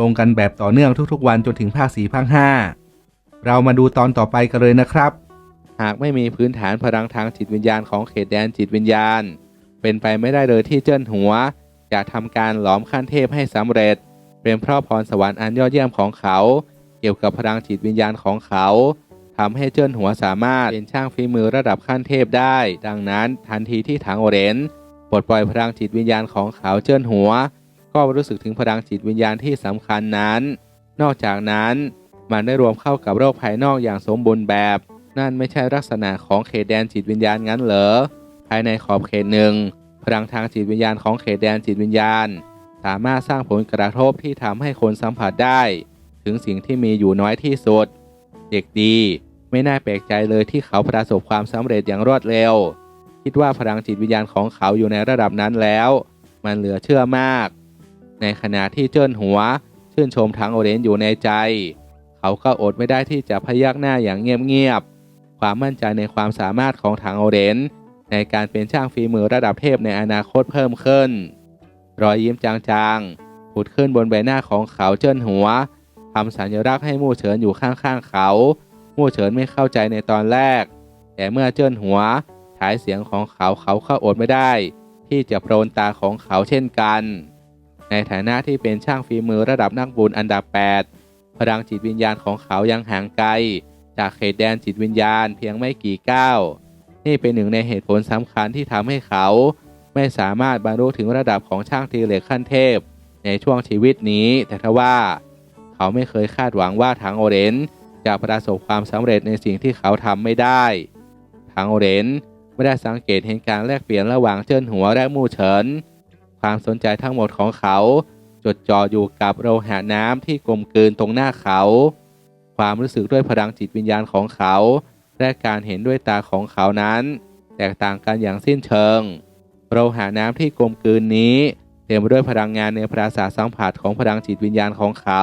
ลงกันแบบต่อเนื่องทุกๆ วันจนถึงภาคสี่ภาคห้าเรามาดูตอนต่อไปกันเลยนะครับ หากไม่มีพื้นฐานพลังทางจิตวิญญาณของเขตแดนจิตวิญญาณ เป็นไปไม่ได้เลยที่เจิ้นหัวจะทำการหลอมขั้นเทพให้สำเร็จ เป็นเพราะพรสวรรค์อันยอดเยี่ยมของเขา เกี่ยวกับพลังจิตวิญญาณของเขาทำให้เจิ้นหัวสามารถเป็นช่างฝีมือระดับขั้นเทพได้ ดังนั้นทันทีที่ถังโอเรนปลดปล่อยพลังจิตวิญญาณของเขาเจิ้นหัว ก็รู้สึกถึงพลังจิตวิญญาณที่สำคัญนั้น นอกจากนั้นมันได้รวมเข้ากับโรคภายนอกอย่างสมบูรณ์แบบ นั่นไม่ใช่ลักษณะของเขตแดนจิตวิญญาณงั้นเหรอ ภายในขอบเขตหนึ่งพลังทางจิตวิญญาณของเขตแดนจิตวิญญาณ สามารถสร้างผลกระทบที่ทำให้คนสัมผัสได้ ถึงสิ่งที่มีอยู่น้อยที่สุด เด็กดี ไม่น่าแปลกใจเลยที่เขาประสบความสำเร็จอย่างรวดเร็ว คิดว่าพลังจิตวิญญาณของเขาอยู่ในระดับนั้นแล้ว มันเหลือเชื่อมาก ในขณะที่เจิ้นหัว ชื่นชมทั้งโอเรนอยู่ในใจ เขาก็อดไม่ได้ที่จะพยักหน้าอย่างเงียบๆ ความมั่นใจในความสามารถของถังโอเรนในการเป็นช่างฝีมือระดับเทพในอนาคตเพิ่มขึ้น รอยยิ้มจางๆผุดขึ้นบนใบหน้าของเขาเจิ้นหัวทำสัญลักษณ์ให้มู่เฉินอยู่ข้างๆเขามู่เฉินไม่เข้าใจในตอนแรก แต่เมื่อเจิ้นหัวฉายเสียงของเขาเขาก็อดไม่ได้ ที่จะโปรนตาของเขาเช่นกัน ในฐานะที่เป็นช่างฝีมือระดับนักบุญอันดับ 8 พลังจิตวิญญาณของเขายังห่างไกล จากเขตแดนจิตวิญญาณเพียงไม่กี่ก้าวนี่เป็นหนึ่งในเหตุผลสำคัญที่ทำให้เขาไม่สามารถบรรลุถึงระดับของช่างตีเหล็กขั้นเทพ ในช่วงชีวิตนี้ แต่ทว่า เขาไม่เคยคาดหวังว่าทางโอเรนจะประสบความสำเร็จในสิ่งที่เขาทำไม่ได้ทางโอเรนไม่ได้สังเกตเห็นการแลกเปลี่ยนระหว่างเจิ้นหัวและมู่เฉิน ความสนใจทั้งหมดของเขา จดจ่ออยู่กับโลหะน้ำที่กลมกลืนตรงหน้าเขา ความรู้สึกด้วยพลังจิตวิญญาณของเขา และการเห็นด้วยตาของเขานั้น แตกต่างกันอย่างสิ้นเชิงโลหะน้ำที่กลมกลืนนี้ เต็มไปด้วยพลังงานในปราสาทสัมผัสของพลังจิตวิญญาณของเขา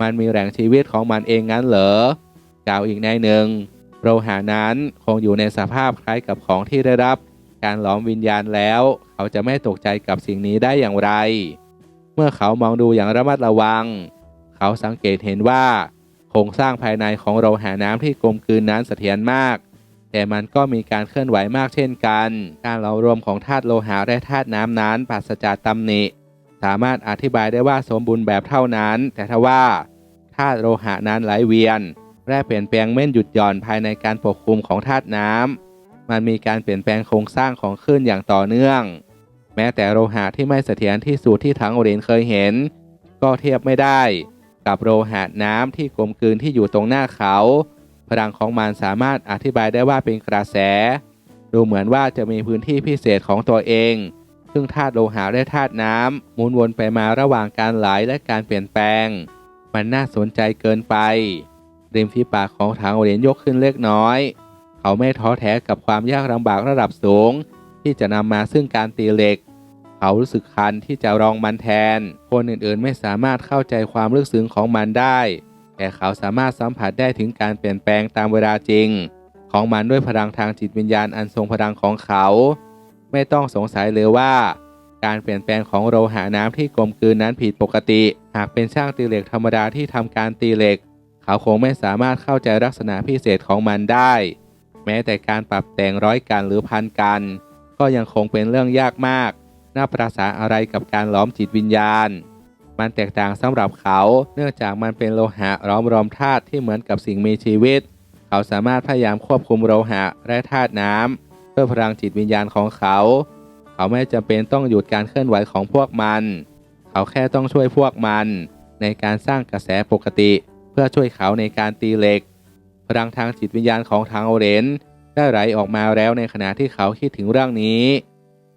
มันมีแรงชีวิตของมันเองงั้นเหรอกล่าวอีกในหนึ่งโลหะนั้นคงอยู่ในสภาพคล้ายกับของที่ได้รับ การหลอมวิญญาณแล้ว เขาจะไม่ตกใจกับสิ่งนี้ได้อย่างไร เมื่อเขามองดูอย่างระมัดระวัง เขาสังเกตเห็นว่าโครงสร้างภายในของโลหะน้ำที่กลมกลืนนั้นเสถียรมาก แต่มันก็มีการเคลื่อนไหวมากเช่นกัน การเหลารวมของธาตุโลหะและธาตุน้ำนั้นปราศจากตำหนิ สามารถอธิบายได้ว่าสมบูรณ์แบบเท่านั้น แต่ทว่าธาตุโลหะนั้นไหลเวียน และเปลี่ยนแปลงเม่นหยุดหย่อนภายในการปกคลุมของธาตุน้ำ มันมีการเปลี่ยนแปลงโครงสร้างของคลื่นอย่างต่อเนื่อง แม้แต่โลหะที่ไม่เสถียรที่สุดที่ทั้งโอเรนเคยเห็น ก็เทียบไม่ได้กับโลหะน้ำที่กลมกลืนที่อยู่ตรงหน้าเขา พลังของมันสามารถอธิบายได้ว่าเป็นกระแส ดูเหมือนว่าจะมีพื้นที่พิเศษของตัวเอง ซึ่งธาตุโลหะและธาตุน้ำหมุนวนไปมาระหว่างการไหลและการเปลี่ยนแปลง มันน่าสนใจเกินไปริมฝีปากของทางโอเรนยกขึ้นเล็กน้อย เขาไม่ท้อแท้กับความยากลำบากระดับสูง ที่จะนำมาซึ่งการตีเหล็ก เขารู้สึกคันที่จะรองมันแทน คนอื่นๆไม่สามารถเข้าใจความลึกซึ้งของมันได้ แต่เขาสามารถสัมผัสได้ถึงการเปลี่ยนแปลงตามเวลาจริง ของมันด้วยพลังทางจิตวิญญาณอันทรงพลังของเขา ไม่ต้องสงสัยเลยว่าการเปลี่ยนแปลงของโลหะน้ำที่กลมกลืนนั้นผิดปกติ หากเป็นช่างตีเหล็กธรรมดาที่ทำการตีเหล็ก เขาคงไม่สามารถเข้าใจลักษณะพิเศษของมันได้ แม้แต่การปรับแต่งร้อยกันหรือพันกัน ก็ยังคงเป็นเรื่องยากมาก น่าประสาอะไรกับการล้อมจิตวิญญาณ มันแตกต่างสำหรับเขา เนื่องจากมันเป็นโลหะล้อมรวมธาตุที่เหมือนกับสิ่งมีชีวิต เขาสามารถพยายามควบคุมโลหะและธาตุน้ำเพื่อพลังจิตวิญญาณของเขา เขาไม่จำเป็นต้องหยุดการเคลื่อนไหวของพวกมัน เขาแค่ต้องช่วยพวกมัน ในการสร้างกระแสปกติ เพื่อช่วยเขาในการตีเหล็ก พลังทางจิตวิญญาณของทางโอเรนได้ไหลออกมาแล้วในขณะที่เขาคิดถึงเรื่องนี้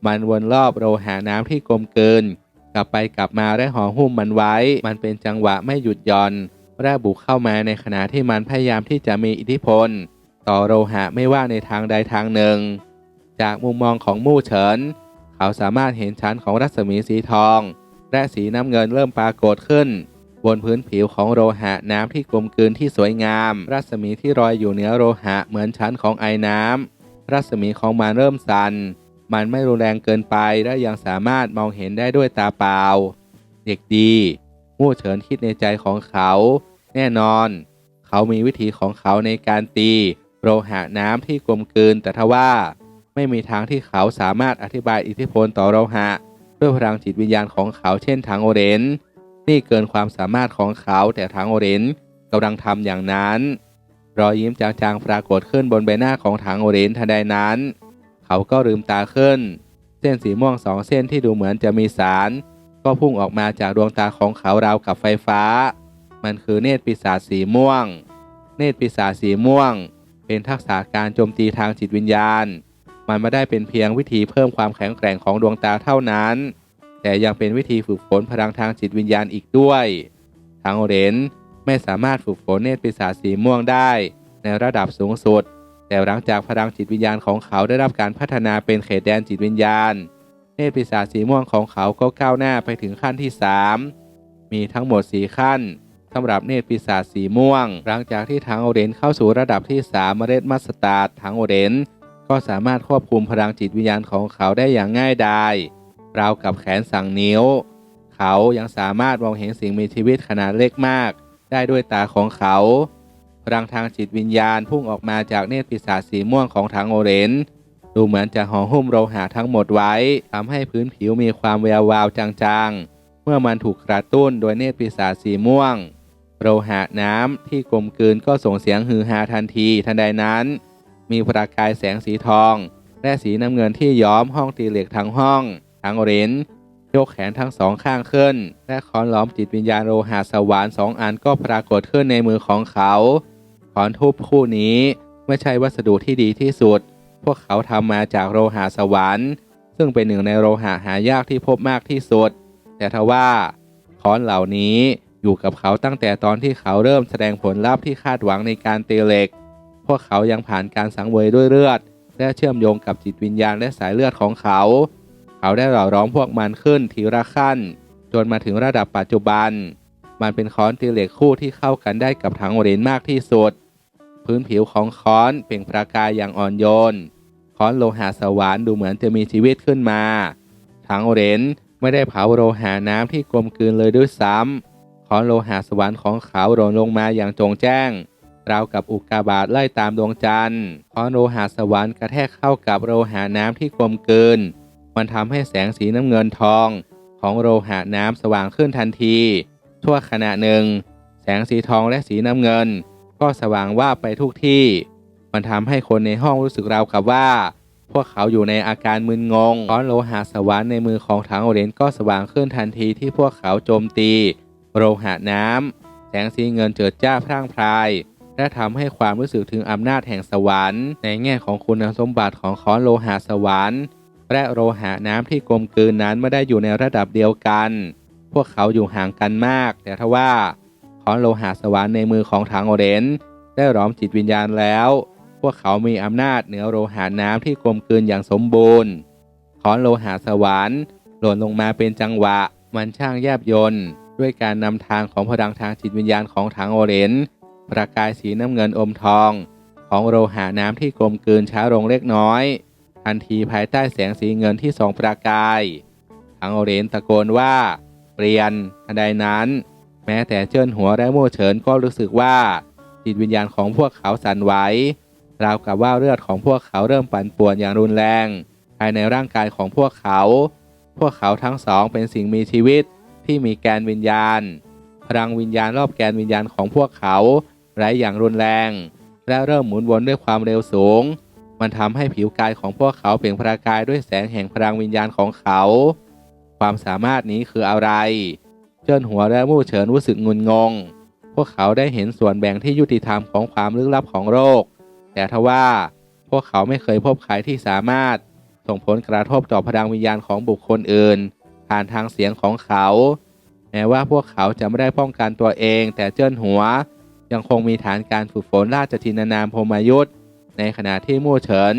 มันวนรอบโลหะน้ำที่กลมเกิน กลับไปกลับมาและห่อหุ้มมันไว้ มันเป็นจังหวะไม่หยุดหย่อนและบุกเข้ามาในขณะที่มันพยายามที่จะมีอิทธิพล ต่อโลหะไม่ว่าในทางใดทางหนึ่ง จากมุมมองของมู่เฉิน เขาสามารถเห็นชั้นของรัศมีสีทอง และสีน้ำเงินเริ่มปรากฏขึ้น บนพื้นผิวของโลหะน้ำที่กลมกลืนที่สวยงาม รัศมีที่ลอยอยู่เหนือโลหะเหมือนชั้นของไอ้น้ำรัศมีของมันเริ่มสั่นมันไม่รุนแรงเกินไปและยังสามารถมองเห็นได้ด้วยตาเปล่า เด็กดีมู่เฉินคิดในใจของเขา แน่นอน เขามีวิธีของเขาในการตีโลหะน้ำที่กลมกลืนแต่ทว่า ไม่มีทางที่เขาสามารถอธิบายอิทธิพลต่อโลหะ ด้วยพลังจิตวิญญาณของเขาเช่นทางโอเรน นี่เกินความสามารถของเขาแต่ทางโอเรนกำลังทำอย่างนั้น รอยยิ้มจางๆปรากฏขึ้นบนใบหน้าของทางโอเรนทันใดนั้น เขาก็ลืมตาขึ้น เส้นสีม่วงสองเส้นที่ดูเหมือนจะมีสาร ก็พุ่งออกมาจากดวงตาของเขาราวกับไฟฟ้า มันคือเนตรปีศาจสีม่วง เนตรปีศาจสีม่วง เป็นทักษะการโจมตีทางจิตวิญญาณ มันไม่ได้เป็นเพียงวิธีเพิ่มความแข็งแกร่งของดวงตาเท่านั้น แต่ยังเป็นวิธีฝึกฝนพลังทางจิตวิญญาณอีกด้วยทางโอเรนไม่สามารถฝึกฝนเนตรปีศาจสีม่วงได้ ในระดับสูงสุด แต่หลังจากพลังจิตวิญญาณของเขาได้รับการพัฒนาเป็นเขตแดนจิตวิญญาณ เนตรปีศาจสีม่วงของเขาก็ก้าวหน้าไปถึงขั้นที่ 3 มีทั้งหมด 4 ขั้นสำหรับเนตรปีศาจสีม่วง หลังจากที่ทางโอเรนเข้าสู่ระดับที่ 3 เมล็ดมัสตาร์ดทางโอเรนก็สามารถควบคุมพลังจิตวิญญาณของเขาได้อย่างง่ายดาย ราวกับแขนสั่งนิ้ว เขายังสามารถมองเห็นสิ่งมีชีวิตขนาดเล็กมาก ได้ด้วยตาของเขาพลังทางจิตวิญญาณพุ่งออกมาจากเนตรปีศาจสีม่วงของทางโอเรนดูเหมือนจะห่อหุ้มโลหะทั้งหมดไว้ทำให้พื้นผิวมีความแวววาวจางๆ เมื่อมันถูกกระตุ้นโดยเนตรปีศาจสีม่วง โลหะน้ำที่กลมกลืนก็ส่งเสียงฮือฮาทันทีทันใดนั้น มีประกายแสงสีทอง และสีน้ำเงินที่ย้อมห้องตีเหล็กทั้งห้อง ทั้งโอเรนยกแขนทั้งสองข้างขึ้น และคอนล้อมจิตวิญญาณโลหะสวรรค์สองอันก็ปรากฏขึ้นในมือของเขาคอนทุบคู่นี้ไม่ใช่วัสดุที่ดีที่สุด พวกเขาทำมาจากโลหะสวรรค์ ซึ่งเป็นหนึ่งในโลหะหายากที่พบมากที่สุด แต่ทว่าค้อนเหล่านี้อยู่กับเขาตั้งแต่ตอนที่เขาเริ่มแสดงผลลัพธ์ที่คาดหวังในการตีเหล็ก พวกเขายังผ่านการสังเวยด้วยเลือด และเชื่อมโยงกับจิตวิญญาณและสายเลือดของเขา เขาได้หล่อร้อมพวกมันขึ้นทีละขั้น จนมาถึงระดับปัจจุบัน มันเป็นค้อนตีเหล็กคู่ที่เข้ากันได้กับถังโอเรนมากที่สุด พื้นผิวของค้อนเปล่งประกายอย่างอ่อนโยน ค้อนโลหะสวรรค์ดูเหมือนจะมีชีวิตขึ้นมาถังโอเรนไม่ได้เผาโลหะน้ำที่กลมกลืนเลยด้วยซ้ำค้อนโลหะสวรรค์ของเขาหล่นลงมาอย่างจงแจ้งราวกับอุกกาบาตไล่ตามดวงจันทร์ค้อนโลหะสวรรค์กระแทกเข้ากับโลหะน้ำที่กลมกลืน มันทำให้แสงสีน้ำเงินทองของโลหะน้ำสว่างขึ้นทันทีชั่วขณะหนึ่ง แสงสีทองและสีน้ำเงิน ก็สว่างว่าไปทุกที่ มันทำให้คนในห้องรู้สึกราวกับว่า พวกเขาอยู่ในอาการมึนงงค้อนโลหะสวรรค์ในมือของถังโอเรนก็สว่างขึ้นทันทีที่พวกเขาโจมตีโลหะน้ำแสงสีเงินเจิดจ้าพร่างพรายและทำให้ความรู้สึกถึงอำนาจแห่งสวรรค์ ในแง่ของคุณสมบัติของค้อนโลหะสวรรค์ และโลหะน้ำที่กลมกลืนนั้นไม่ได้อยู่ในระดับเดียวกัน พวกเขาอยู่ห่างกันมาก แต่ทว่าค้อนโลหะสวรรค์ในมือของถังโอเรนได้หลอมจิตวิญญาณแล้ว พวกเขามีอำนาจเหนือโลหะน้ำที่กลมกลืนอย่างสมบูรณ์ค้อนโลหะสวรรค์หล่นลงมาเป็นจังหวะ มันช่างแยบยนต์ด้วยการนำทางของพลังทางจิตวิญญาณของถังโอเรนประกายสีน้ำเงินอมทอง ของโลหะน้ำที่กลมกลืนช้าลงเล็กน้อย ทันทีภายใต้แสงสีเงินที่ส่องประกายถังโอเรนตะโกนว่า เปลี่ยนทันใดนั้น แม้แต่เจิ้นหัวและโม่เฉินก็รู้สึกว่าจิตวิญญาณของพวกเขาสั่นไหวราวกับว่าเลือดของพวกเขาเริ่มปั่นป่วนอย่างรุนแรง ภายในร่างกายของพวกเขา พวกเขาทั้งสองเป็นสิ่งมีชีวิตที่มีแกนวิญญาณ พลังวิญญาณรอบแกนวิญญาณของพวกเขาไร้อย่างรุนแรง และเริ่มหมุนวนด้วยความเร็วสูง มันทำให้ผิวกายของพวกเขาเปล่งประกายด้วยแสงแห่งพลังวิญญาณของเขา ความสามารถนี้คืออะไร เจิ้นหัวและมู่เฉินรู้สึกงุนงง พวกเขาได้เห็นส่วนแบ่งที่ยุติธรรมของความลึกลับของโลกแต่ทว่าพวกเขาไม่เคยพบใครที่สามารถส่งผลกระทบต่อพลังวิญญาณของบุคคลอื่น ผ่านทางเสียงของเขา แม้ว่าพวกเขาจะไม่ได้ป้องกันตัวเอง แต่เจิ้นหัว ยังคงมีฐานการฝึกฝนราชทินานามพมยุทธ์ ในขณะที่มู่เฉิน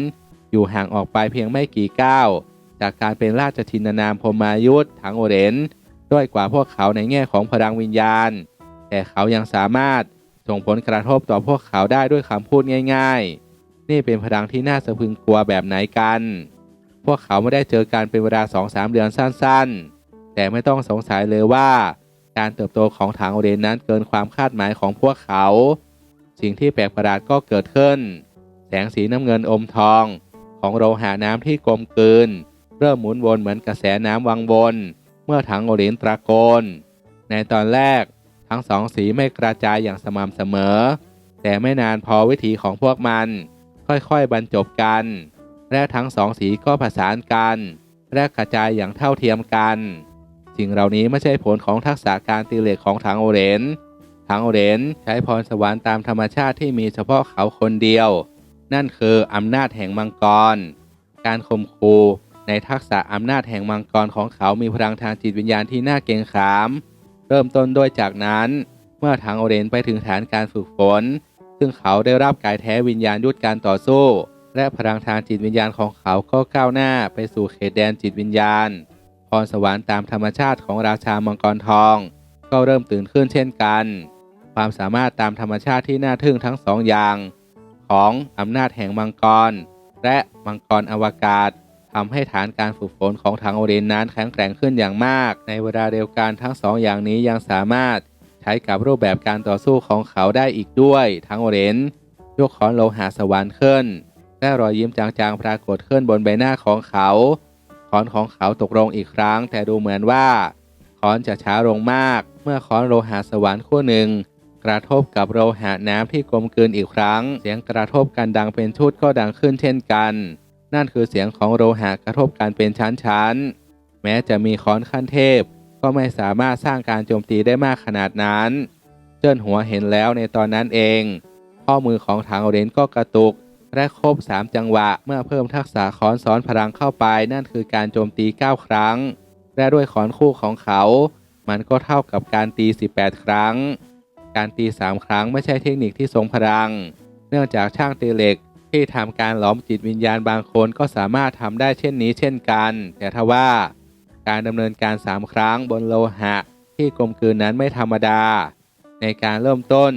อยู่ห่างออกไปเพียงไม่กี่ก้าวจากการเป็นราชทินานามพรหมายุทธ์ถังโอเรนด้วยกว่าพวกเขาในแง่ของพลังวิญญาณ แต่เขายังสามารถส่งผลกระทบต่อพวกเขาได้ด้วยคำพูดง่าย ๆ นี่เป็นพลังที่น่าสะพึงกลัวแบบไหนกัน พวกเขาไม่ได้เจอกันเป็นเวลาสองสามเดือนสั้นๆ แต่ไม่ต้องสงสัยเลยว่า การเติบโตของถังโอเรนนั้นเกินความคาดหมายของพวกเขา สิ่งที่แปลกประหลาดก็เกิดขึ้น แสงสีน้ำเงินอมทอง ของโลหะน้ำที่กลมกลืน เริ่มหมุนวนเหมือนกระแสน้ำวังวน เมื่อถังโอเรนตะโกน ในตอนแรกทั้งสองสีไม่กระจายอย่างสม่ำเสมอ แต่ไม่นานพอวิถีของพวกมัน ค่อยๆบรรจบกัน และทั้งสองสีก็ประสานกัน และกระจายอย่างเท่าเทียมกัน สิ่งเหล่านี้ไม่ใช่ผลของทักษะการตีเหล็กของถังโอเรนถังโอเรนใช้พรสวรรค์ตามธรรมชาติที่มีเฉพาะเขาคนเดียว นั่นคืออำนาจแห่งมังกร การข่มขู่ในทักษะอำนาจแห่งมังกรของเขามีพลังทางจิตวิญญาณที่น่าเกรงขาม เริ่มต้นด้วยจากนั้น เมื่อทางโอเรนไปถึงฐานการฝึกฝน ซึ่งเขาได้รับกายแท้วิญญาณยุทธการต่อสู้ และพลังทางจิตวิญญาณของเขาก็ก้าวหน้าไปสู่เขตแดนจิตวิญญาณพรสวรรค์ตามธรรมชาติของราชามังกรทอง ก็เริ่มตื่นขึ้นเช่นกัน ความสามารถตามธรรมชาติที่น่าทึ่งทั้งสองอย่าง ของอำนาจแห่งมังกร และมังกรอวกาศทำให้ฐานการฝึกฝนของทางโอเรนนั้นแข็งแกร่งขึ้นอย่างมาก ในเวลาเดียวกันทั้งสองอย่างนี้ยังสามารถใช้กับรูปแบบการต่อสู้ของเขาได้อีกด้วยทางโอเรนยกขอนโลหะสวรรค์ขึ้นและรอยยิ้มจางๆปรากฏขึ้นบนใบหน้าของเขาขอนของเขาตกลงอีกครั้ง แต่ดูเหมือนว่าขอนจะช้าลงมาก เมื่อขอนโลหะสวรรค์คู่หนึ่ง กระทบกับโลหะน้ำที่กลมกลืนอีกครั้ง เสียงกระทบกันดังเป็นชุดก็ดังขึ้นเช่นกัน นั่นคือเสียงของโลหะกระทบกันเป็นชั้นๆ แม้จะมีค้อนขั้นเทพ ก็ไม่สามารถสร้างการโจมตีได้มากขนาดนั้น เจิ้นหัวเห็นแล้วในตอนนั้นเอง ข้อมือของทางโอเรนก็กระตุกและครบ 3 จังหวะเมื่อเพิ่มทักษะค้อนซ้อนพลังเข้าไป นั่นคือการโจมตี 9 ครั้ง และด้วยค้อนคู่ของเขา มันก็เท่ากับการตี 18 ครั้ง การตี3ครั้งไม่ใช่เทคนิคที่ทรงพลัง เนื่องจากช่างตีเหล็กที่ทำการหลอมจิตวิญญาณบางคนก็สามารถทำได้เช่นนี้เช่นกัน แต่ทว่า การดำเนินการ3ครั้งบนโลหะที่กลมกลืนนั้นไม่ธรรมดา ในการเริ่มต้น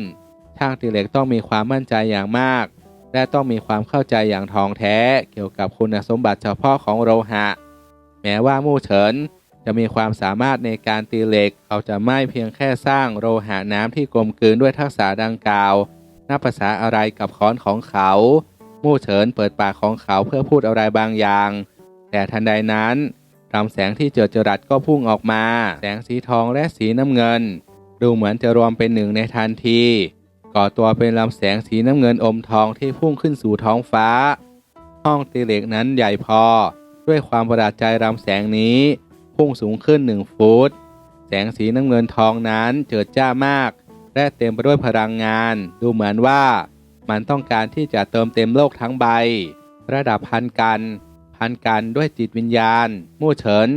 ช่างตีเหล็กต้องมีความมั่นใจอย่างมาก และต้องมีความเข้าใจอย่างทองแท้เกี่ยวกับคุณสมบัติเฉพาะของโลหะ แม้ว่ามู่เฉิน จะมีความสามารถในการตีเหล็ก เขาจะไม่เพียงแค่สร้างโลหะน้ำที่กลมกลืนด้วยทักษะดังกล่าว นับภาษาอะไรกับค้อนของเขา มู่เฉินเปิดปากของเขาเพื่อพูดอะไรบางอย่าง แต่ทันใดนั้นลำแสงที่เจิดจรัสก็พุ่งออกมา แสงสีทองและสีน้ำเงิน ดูเหมือนจะรวมเป็นหนึ่งในทันที ก่อตัวเป็นลำแสงสีน้ำเงินอมทองที่พุ่งขึ้นสู่ท้องฟ้า ห้องตีเหล็กนั้นใหญ่พอ ด้วยความประหลาดใจลำแสงนี้ พุ่งสูงขึ้นหนึ่งฟุต แสงสีน้ำเงินทองนั้นเจิดจ้ามาก และเต็มไปด้วยพลังงาน ดูเหมือนว่า มันต้องการที่จะเติมเต็มโลกทั้งใบ ระดับพันกัน พันกันด้วยจิตวิญญาณ มู่เฉิน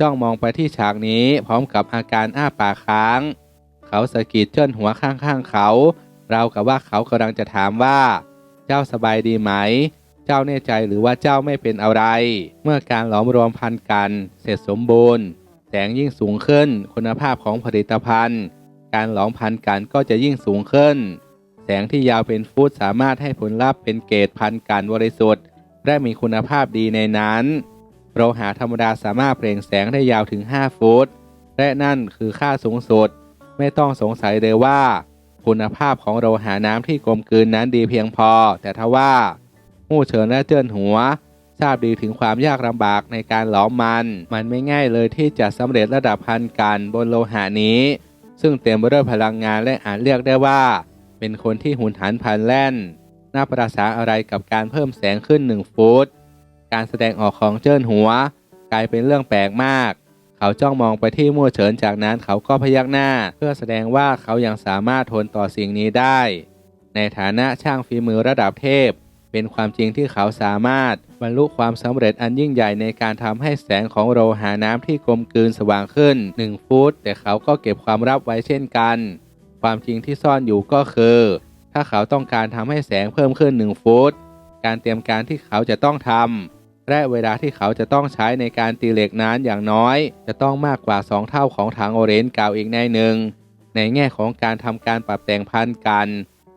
จ้องมองไปที่ฉากนี้พร้อมกับอาการอ้าปากค้าง เขาสะกิดเจิ้นหัวข้างๆเขา เรากับว่าเขากำลังจะถามว่า เจ้าสบายดีไหม เจ้าแน่ใจหรือว่าเจ้าไม่เป็นอะไร เมื่อการหลอมรวมพันกัน เสร็จสมบูรณ์ แสงยิ่งสูงขึ้น คุณภาพของผลิตภัณฑ์ การหลอมพันกันก็จะยิ่งสูงขึ้น แสงที่ยาวเป็นฟุตสามารถให้ผลลัพธ์เป็นเกรดพันกันบริสุทธิ์ และมีคุณภาพดีในนั้นโลหะธรรมดาสามารถเปล่งแสงได้ยาวถึง 5 ฟุต และนั่นคือค่าสูงสุด ไม่ต้องสงสัยเลยว่า คุณภาพของโลหะน้ำที่กลมกลืนนั้นดีเพียงพอ แต่ทว่า มู่เฉินและเจิ้นหัว ทราบดีถึงความยากลำบากในการหลอมมัน มันไม่ง่ายเลยที่จะสำเร็จระดับพันกันบนโลหะนี้ ซึ่งเต็มไปด้วยพลังงานและอาจเรียกได้ว่า เป็นคนที่หุนหันพลันแล่นน่าประสาอะไรกับการเพิ่มแสงขึ้นหนึ่งฟุต การแสดงออกของเจิ้นหัว กลายเป็นเรื่องแปลกมาก เขาจ้องมองไปที่มั่วเฉินจากนั้นเขาก็พยักหน้า เพื่อแสดงว่าเขายังสามารถทนต่อสิ่งนี้ได้ ในฐานะช่างฝีมือระดับเทพ เป็นความจริงที่เขาสามารถบรรลุความสำเร็จอันยิ่งใหญ่ในการทำให้แสงของโลหะน้ำที่กลมกลืนสว่างขึ้น 1 ฟุต แต่เขาก็เก็บความลับไว้เช่นกัน ความจริงที่ซ่อนอยู่ก็คือ ถ้าเขาต้องการทำให้แสงเพิ่มขึ้น 1 ฟุต การเตรียมการที่เขาจะต้องทำและเวลาที่เขาจะต้องใช้ในการตีเหล็กนั้นอย่างน้อย จะต้องมากกว่า 2 เท่าของถังโอเรนจ์กล่าวอีกในหนึ่ง ในแง่ของการทำการปรับแต่งพันธุ์กัน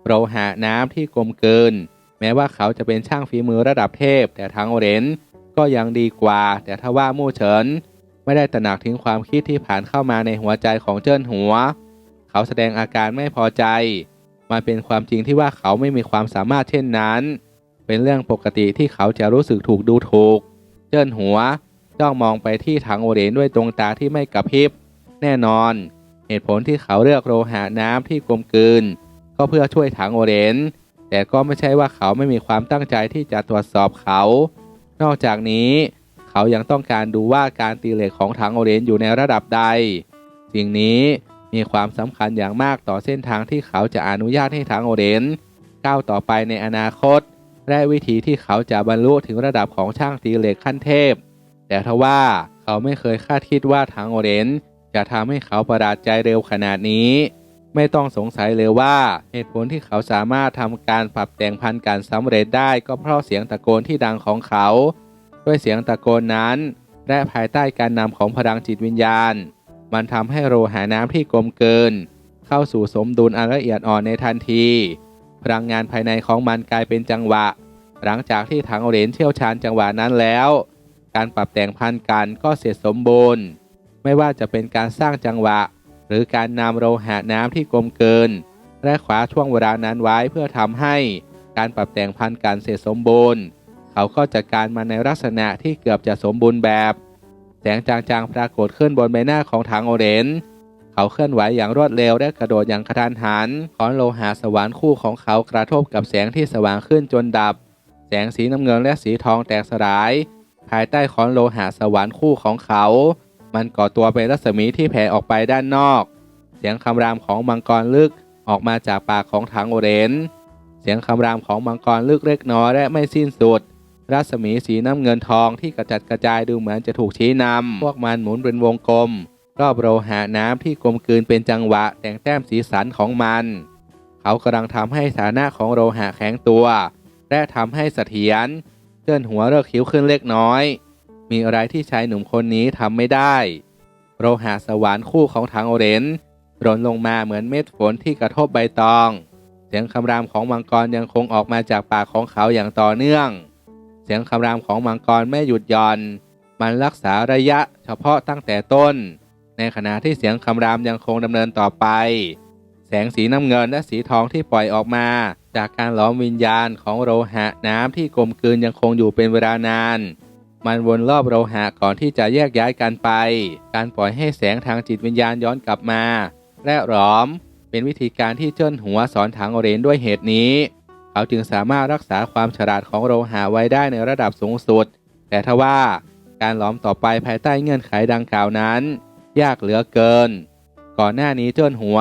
โลหะน้ำที่กลมกลืน แม้ว่าเขาจะเป็นช่างฝีมือระดับเทพ แต่ทั้งโอเรนก็ยังดีกว่า แต่ถ้าว่ามู่เฉิน ไม่ได้ตระหนักถึงความคิดที่ผ่านเข้ามาในหัวใจของเจิ้นหัว เขาแสดงอาการไม่พอใจ มันเป็นความจริงที่ว่าเขาไม่มีความสามารถเช่นนั้น เป็นเรื่องปกติที่เขาจะรู้สึกถูกดูถูก เจิ้นหัวจ้องมองไปที่ถังโอเรนด้วยดวงตาที่ไม่กระพริบ แน่นอน เหตุผลที่เขาเลือกโลหะน้ำที่กลมกลืน ก็เพื่อช่วยถังโอเรน แต่ก็ไม่ใช่ว่าเขาไม่มีความตั้งใจที่จะตรวจสอบเขา นอกจากนี้ เขายังต้องการดูว่าการตีเหล็กของถังโอเรนจ์อยู่ในระดับใด สิ่งนี้มีความสำคัญอย่างมากต่อเส้นทางที่เขาจะอนุญาตให้ถังโอเรนจ์ก้าวต่อไปในอนาคต และวิธีที่เขาจะบรรลุถึงระดับของช่างตีเหล็กขั้นเทพ แต่ทว่าเขาไม่เคยคาดคิดว่าถังโอเรนจ์จะทำให้เขาประหลาดใจเร็วขนาดนี้ ไม่ต้องสงสัยเลยว่าเหตุผลที่เขาสามารถทำการปรับแต่งพันธุ์การสำเร็จได้ก็เพราะเสียงตะโกนที่ดังของเขา ด้วยเสียงตะโกนนั้น และภายใต้การนำของพลังจิตวิญญาณ มันทำให้โลหะน้ำที่กลมเกิน เข้าสู่สมดุลอันละเอียดอ่อนในทันที พลังงานภายในของมันกลายเป็นจังหวะ หลังจากที่ถังโอเรนเชี่ยวชาญจังหวะนั้นแล้ว การปรับแต่งพันธุ์กันก็เสร็จสมบูรณ์ ไม่ว่าจะเป็นการสร้างจังหวะ หรือการนำโลหะน้ำที่กลมเกิน และขวาช่วงเวลานั้นไว้เพื่อทำให้การปรับแต่งพันธุ์กันเสร็จสมบูรณ์ เขาก็จัดการมาในลักษณะที่เกือบจะสมบูรณ์แบบ แสงจางๆปรากฏขึ้นบนใบหน้าของถังโอเรนเขาเคลื่อนไหวอย่างรวดเร็วและกระโดดอย่างกระทันหันขอนโลหะสวรรค์คู่ของเขากระทบกับแสงที่สว่างขึ้นจนดับ แสงสีน้ำเงินและสีทองแตกสลาย ภายใต้ขอนโลหะสวรรค์คู่ของเขา มันก่อตัวเป็นรัศมีที่แผ่ออกไปด้านนอก เสียงคำรามของมังกรลึกออกมาจากปากของถังโอเรน เสียงคำรามของมังกรลึกเล็กน้อยและไม่สิ้นสุด รัศมีสีน้ำเงินทองที่กระจัดกระจายดูเหมือนจะถูกชี้นำ พวกมันหมุนเป็นวงกลม รอบโลหะน้ำที่กลมกลืนเป็นจังหวะแต่งแต้มสีสันของมัน เขากำลังทำให้ฐานะของโลหะแข็งตัว และทำให้เสถียรเลื่อนหัวเลิกคิ้วขึ้นเล็กน้อย มีอะไรที่ชายหนุ่มคนนี้ทำไม่ได้ โลหะสวรรค์คู่ของถังโอเรนจ์หล่นลงมาเหมือนเม็ดฝนที่กระทบใบตอง เสียงคำรามของมังกรยังคงออกมาจากปากของเขาอย่างต่อเนื่อง เสียงคำรามของมังกรไม่หยุดหย่อน มันรักษาระยะเฉพาะตั้งแต่ต้น ในขณะที่เสียงคำรามยังคงดำเนินต่อไป แสงสีน้ำเงินและสีทองที่ปล่อยออกมา จากการหลอมวิญญาณของโลหะน้ำที่กลมกลืนยังคงอยู่เป็นเวลานาน มันวนรอบโลหะก่อนที่จะแยกย้ายกันไป การปล่อยให้แสงทางจิตวิญญาณย้อนกลับมาและหลอม เป็นวิธีการที่เจิ้นหัวสอนถังโอเรนด้วยเหตุนี้ เขาจึงสามารถรักษาความฉลาดของโลหะไว้ได้ในระดับสูงสุด แต่ทว่าการหลอมต่อไปภายใต้เงื่อนไขดังกล่าวนั้น ยากเหลือเกิน ก่อนหน้านี้เจิ้นหัว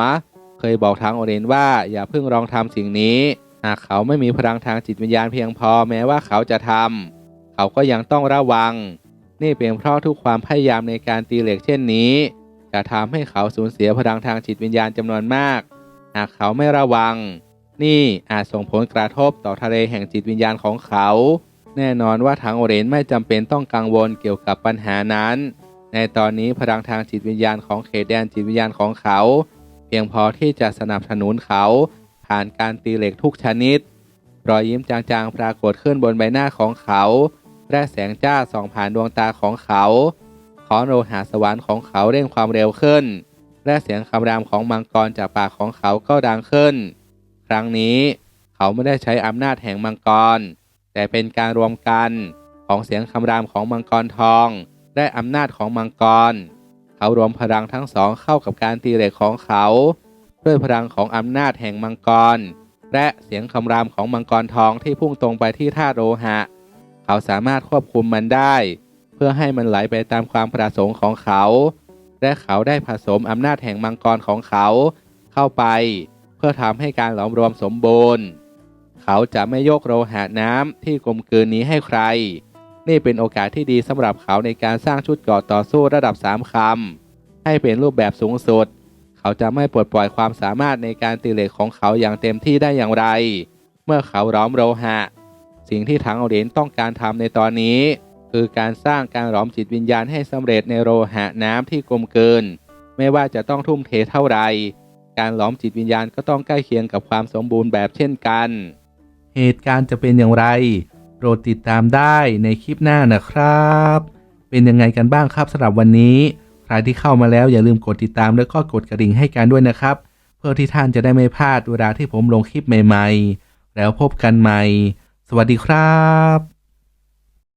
เคยบอกทางโอเรนว่าอย่าเพิ่งลองทำสิ่งนี้ หากเขาไม่มีพลังทางจิตวิญญาณเพียงพอแม้ว่าเขาจะทำ เขาก็ยังต้องระวัง นี่เป็นเพราะทุกความพยายามในการตีเหล็กเช่นนี้ จะทำให้เขาสูญเสียพลังทางจิตวิญญาณจำนวนมาก หากเขาไม่ระวัง นี่อาจส่งผลกระทบต่อทะเลแห่งจิตวิญญาณของเขา แน่นอนว่าทางโอเรนไม่จำเป็นต้องกังวลเกี่ยวกับปัญหานั้น ในตอนนี้พลังทางจิตวิญญาณของเขตแดนจิตวิญญาณของเขา เพียงพอที่จะสนับสนุนเขาผ่านการตีเหล็กทุกชนิด รอยยิ้มจางๆ ปรากฏขึ้นบนใบหน้าของเขา และแสงจ้าส่องผ่านดวงตาของเขา ขอโลหะสวรรค์ของเขาเร่งความเร็วขึ้น และเสียงคำรามของมังกรจากปากของเขาก็ดังขึ้น ครั้งนี้เขาไม่ได้ใช้อำนาจแห่งมังกร แต่เป็นการรวมกันของเสียงคำรามของมังกรทอง และอำนาจของมังกร เขารวมพลังทั้งสองเข้ากับการตีเหล็กของเขา ด้วยพลังของอำนาจแห่งมังกร และเสียงคำรามของมังกรทองที่พุ่งตรงไปที่ธาโลหะ เขาสามารถควบคุมมันได้ เพื่อให้มันไหลไปตามความประสงค์ของเขา และเขาได้ผสมอำนาจแห่งมังกรของเขาเข้าไป เพื่อทำให้การหลอมรวมสมบูรณ์ เขาจะไม่ยกโลหะน้ำที่กลมกลืนนี้ให้ใคร นี่เป็นโอกาสที่ดีสำหรับเขาในการสร้างชุดเกราะต่อสู้ระดับ 3คำให้เป็นรูปแบบสูงสุด เขาจะไม่ปลดปล่อยความสามารถในการตีเหล็กของเขาอย่างเต็มที่ได้อย่างไร เมื่อเขาร้อมโลหะ สิ่งที่ถังเหรียญต้องการทำในตอนนี้ คือการสร้างการหลอมจิตวิญญาณให้สำเร็จในโลหะน้ำที่กลมเกลืนไม่ว่าจะต้องทุ่มเทเท่าไหร่การหลอมจิตวิญญาณก็ต้องใกล้เคียงกับความสมบูรณ์แบบเช่นกัน เหตุการณ์จะเป็นอย่างไร โปรดติดตามได้ในคลิปหน้านะครับ เป็นยังไงกันบ้างครับสำหรับวันนี้ใครที่เข้ามาแล้วอย่าลืมกดติดตามแล้วก็กดกระดิ่งให้กันด้วยนะครับ เพื่อที่ท่านจะได้ไม่พลาดเวลาที่ผมลงคลิปใหม่ ๆ แล้วพบกันใหม่ สวัสดีครับ